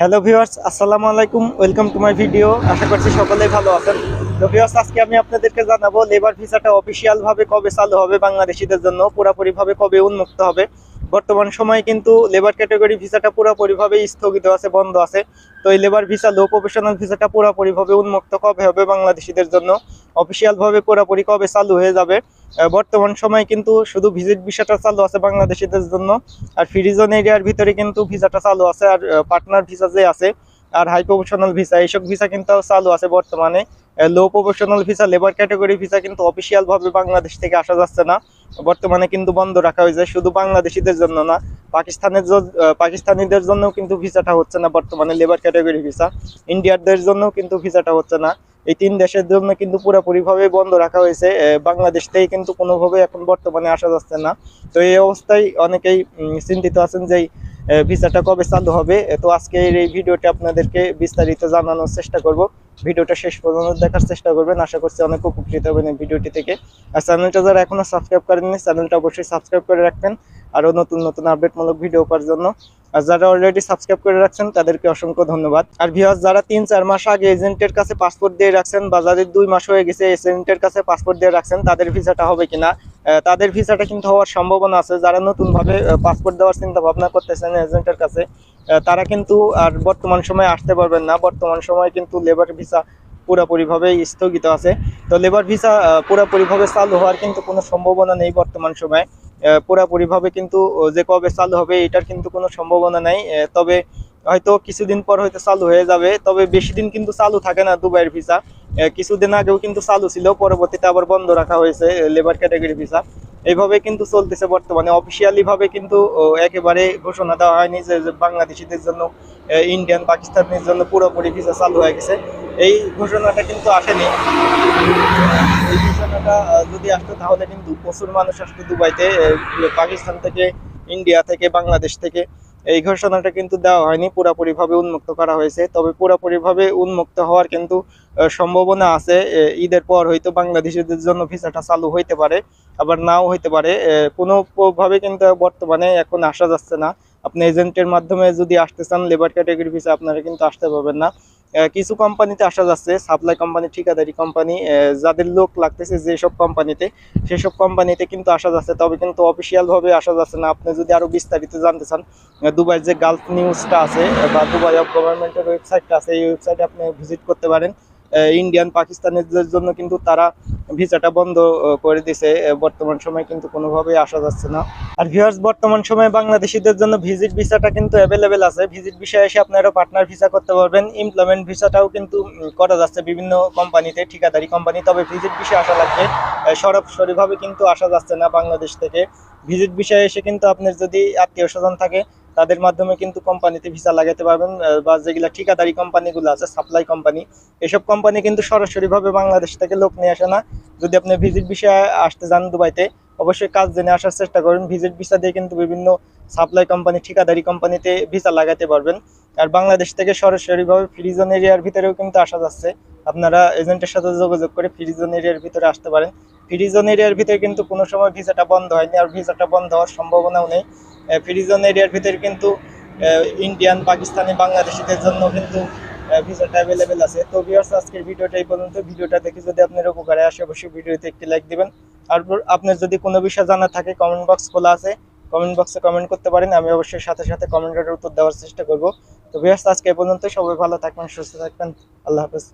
Hello viewers আসসালামু আলাইকুম welcome to my video আশা করছি সকলেই ভালো আছেন। তো ভিউয়ার্স আজকে আমি আপনাদেরকে জানাব লেবার ভিসাটা অফিসিয়ালভাবে কবে চালু হবে বাংলাদেশিদের জন্য, পুরোপুরিভাবে কবে উন্মুক্ত হবে। বর্তমান সময়ে কিন্তু লেবার ক্যাটাগরি ভিসাটা পুরোপুরি ভাবে স্থগিত আছে, বন্ধ আছে। তো এই লেবার ভিসা লো প্রফেশনাল ভিসাটা পুরোপুরি ভাবে উন্মুক্ত কবে হবে বাংলাদেশিদের জন্য? অফিসিয়াল ভাবে পুরোপুরি কবে চালু হয়ে যাবে? বর্তমান সময়ে কিন্তু শুধু ভিজিট ভিসাটা চালু আছে বাংলাদেশিদের জন্য, আর ফ্রিজন এরিয়ার ভিতরে কিন্তু ভিসাটা চালু আছে, আর পার্টনার ভিসা যে আছে, আর হাই প্রফেশনাল ভিসা এইসব ভিসা কিন্তু চালু আছে বর্তমানে। Low professional visa labour category visa কিন্তু অফিসিয়াল ভাবে বাংলাদেশ থেকে আসা যাচ্ছে না। বর্তমানে কিন্তু বন্ধ রাখা হয়েছে, শুধু বাংলাদেশিদের জন্য না, পাকিস্তানের পাকিস্তানিদের জন্য কিন্তু ভিসাটা হচ্ছে না বর্তমানে লেবার ক্যাটাগরি ভিসা ইন্ডিয়ারদের জন্য কিন্তু ভিসাটা হচ্ছে না। এই তিন দেশের জন্য কিন্তু পুরোপুরি ভাবে বন্ধ রাখা হয়েছে বাংলাদেশ থেকে কিন্তু কোনোভাবে এখন বর্তমানে আসা যাচ্ছে না। তো এই অবস্থায় অনেকেই চিন্তিত আছেন যে ভিসাটা কবে চালু হবে? তো আজকে এই ভিডিওটা আপনাদেরকে বিস্তারিত জানানোর চেষ্টা করব। ভিডিওটা শেষ পর্যন্ত দেখার চেষ্টা করবেন। আশা করছি অনেক উপকৃত হবেন এই ভিডিওটি থেকে। আর চ্যানেলটা যারা এখনও সাবস্ক্রাইব করেননি, চ্যানেলটা অবশ্যই সাবস্ক্রাইব করে রাখবেন। আরও নতুন নতুন আপডেটমূলক ভিডিও পাওয়ার জন্য। আর যারা অলরেডি সাবস্ক্রাইব করে রাখছেন, তাদেরকে অসংখ্য ধন্যবাদ। আর ভিউয়ার্স যারা তিন, চার মাস আগে এজেন্টের কাছে পাসপোর্ট দিয়ে রাখছেন বা যাদের দুই মাস হয়ে গেছে, এজেন্টের কাছে পাসপোর্ট দিয়ে রাখছেন, তাদের ভিসাটা হবে কিনা? তাদের ভিসাটা কিন্তু হওয়ার সম্ভাবনা আছে। যারা নতুন ভাবে পাসপোর্ট দেওয়ার চিন্তা ভাবনা করতেছেন এজেন্টের কাছে তারা কিন্তু আর বর্তমান সময়ে আসতে পারবেন না। বর্তমান সময়ে কিন্তু লেবার ভিসা পুরোপুরিভাবে স্থগিত আছে। তো লেবার ভিসা পুরোপুরিভাবে চালু হওয়ার কিন্তু কোনো সম্ভাবনা নেই বর্তমান সময়ে। পুরোপুরিভাবে কিন্তু যে কবে চালু হবে এটার কিন্তু কোনো সম্ভাবনা নাই। তবে হয়তো কিছুদিন পর হয়তো চালু হয়ে যাবে। তবে বেশি দিন কিন্তু চালু থাকে না দুবাইয়ের ভিসা কিছুদিন আগেও কিন্তু চালু ছিল, পরবর্তীতে আবার বন্ধ রাখা হয়েছে লেবার ক্যাটাগরি ভিসা এইভাবে কিন্তু চলতেছে বর্তমানে। অফিসিয়ালি ভাবে কিন্তু একেবারে ঘোষণা দেওয়া হয়নি যে বাংলাদেশিদের জন্য ইন্ডিয়ান পাকিস্তানের জন্য পুরোপুরি ভিসা চালু হয়ে গেছে। এই ঘোষণাটা কিন্তু আসেনি। এই ঘোষণাটা যদি আসতো তাহলে কিন্তু প্রচুর মানুষ আসতো দুবাইতে পাকিস্তান থেকে ইন্ডিয়া থেকে, বাংলাদেশ থেকে। এই ঘোষণাটা কিন্তু দেওয়া হয়নি পুরোপুরি ভাবে উন্মুক্ত করা হয়েছে। তবে পুরাপুরিভাবে উন্মুক্ত হওয়ার কিন্তু সম্ভাবনা আছে। ঈদের পর হয়তো বাংলাদেশিদের জন্য ভিসাটা চালু হইতে পারে আবার নাও হইতে পারে। আহ, কোনো ভাবে কিন্তু বর্তমানে এখন আসা যাচ্ছে না। আপনি এজেন্টের মাধ্যমে যদি আসতে চান লেবার ক্যাটাগরি ভিসা আপনারা কিন্তু আসতে পারবেন না। কিছু কোম্পানিতে আসা যাচ্ছে সাপ্লাই কোম্পানি ঠিকাদারি কোম্পানি যাদের লোক লাগতেছে যেসব কোম্পানিতে, সেসব কোম্পানিতে কিন্তু আসা যাচ্ছে। তবে কিন্তু অফিসিয়াল ভাবে আসা যাচ্ছে না। আপনি যদি আরও বিস্তারিত জানতে চান দুবাই যে গালফ নিউজটা আছে বা দুবাই অফ গভর্নমেন্টের ওয়েবসাইটটা আছে, এই ওয়েবসাইটে আপনি ভিজিট করতে পারেন। ইন্ডিয়ান পাকিস্তানের জন্য কিন্তু তারা ভিসাটা বন্ধ করে দিছে। বর্তমান সময় কিন্তু কোনোভাবেই আসা যাচ্ছে না। আর ভিউয়ার্স বর্তমান সময়ে বাংলাদেশিদের জন্য ভিজিট ভিসাটা কিন্তু অ্যাভেলেবেল আছে। ভিজিট ভিসা এসে আপনারা পার্টনার ভিসা করতে পারবেন। এমপ্লয়মেন্ট ভিসাটাও কিন্তু করা যাচ্ছে বিভিন্ন কোম্পানিতে ঠিকাদারি কোম্পানি তবে ভিজিট ভিসা আসা লাগবে। সরাসরিভাবে কিন্তু আসা যাচ্ছে না বাংলাদেশ থেকে। ভিজিট ভিসা এসে কিন্তু আপনার যদি আত্মীয় স্বজন থাকে তাদের মাধ্যমে কিন্তু কোম্পানিতে ভিসা লাগাতে পারবেন বা যেগুলা ঠিকাদারি কোম্পানিগুলো আছে সাপ্লাই কোম্পানি এসব কোম্পানি কিন্তু সরাসরিভাবে বাংলাদেশ থেকে লোক নিয়ে আসে না। যদি আপনি ভিজিট ভিসা আসতে যান দুবাইতে, অবশ্যই কাজ জেনে আসার চেষ্টা করবেন ভিজিট ভিসা দিয়ে কিন্তু বিভিন্ন সাপ্লাই কোম্পানি ঠিকাদারি কোম্পানিতে ভিসা লাগাতে পারবেন। আর বাংলাদেশ থেকে সরাসরিভাবে ফ্রিজন এরিয়ার ভিতরেও কিন্তু আসা যাচ্ছে। আপনারা এজেন্টের সাথে যোগাযোগ করে ফ্রিজন এরিয়ার ভিতরে আসতে পারেন। ফ্রিজন এরিয়ার ভিতরে কিন্তু কোনো সময় ভিসাটা বন্ধ হয়নি আর ভিসাটা বন্ধ হওয়ার সম্ভাবনাও নেই। ফ্রিজন এরিয়ার ভিতরে কিন্তু ইন্ডিয়ান পাকিস্তানি বাংলাদেশিদের জন্য কিন্তু ভিসাটা অ্যাভেলেবেল আছে। তো ভিউয়ার্স আজকের ভিডিওটা এই পর্যন্ত। ভিডিওটা দেখে যদি আপনার উপকারে আসে, অবশ্যই ভিডিওতে একটি লাইক দিবেন। আর আপনার যদি কোনো বিষয় জানা থাকে কমেন্ট বক্স খোলা আছে। কমেন্ট বক্সে কমেন্ট করতে পারেন। আমি অবশ্যই সাথে সাথে কমেন্টের উত্তর দেওয়ার চেষ্টা করব। তো ভিউয়ার্স আজকে এই পর্যন্ত সবাই ভালো থাকবেন, সুস্থ থাকবেন। আল্লাহ হাফেজ।